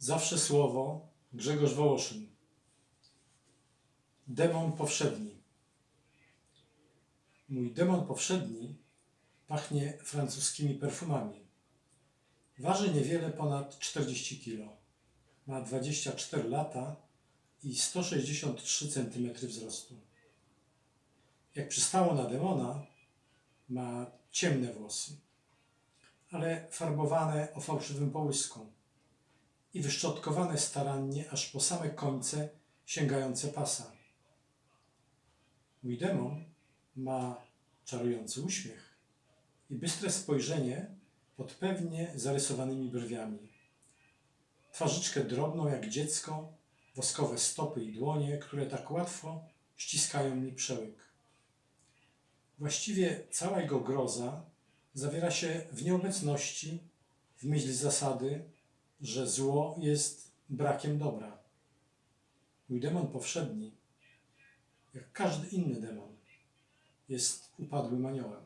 Zawsze słowo Grzegorz Wołoszyn. Demon powszedni. Mój demon powszedni pachnie francuskimi perfumami. Waży niewiele ponad 40 kg. Ma 24 lata i 163 cm wzrostu. Jak przystało na demona, ma ciemne włosy, ale farbowane o fałszywym połysku i wyszczotkowane starannie aż po same końce sięgające pasa. Mój demon ma czarujący uśmiech i bystre spojrzenie pod pewnie zarysowanymi brwiami. Twarzyczkę drobną jak dziecko, woskowe stopy i dłonie, które tak łatwo ściskają mi przełyk. Właściwie cała jego groza zawiera się w nieobecności, w myśl zasady, że zło jest brakiem dobra. Mój demon powszedni, jak każdy inny demon, jest upadłym aniołem.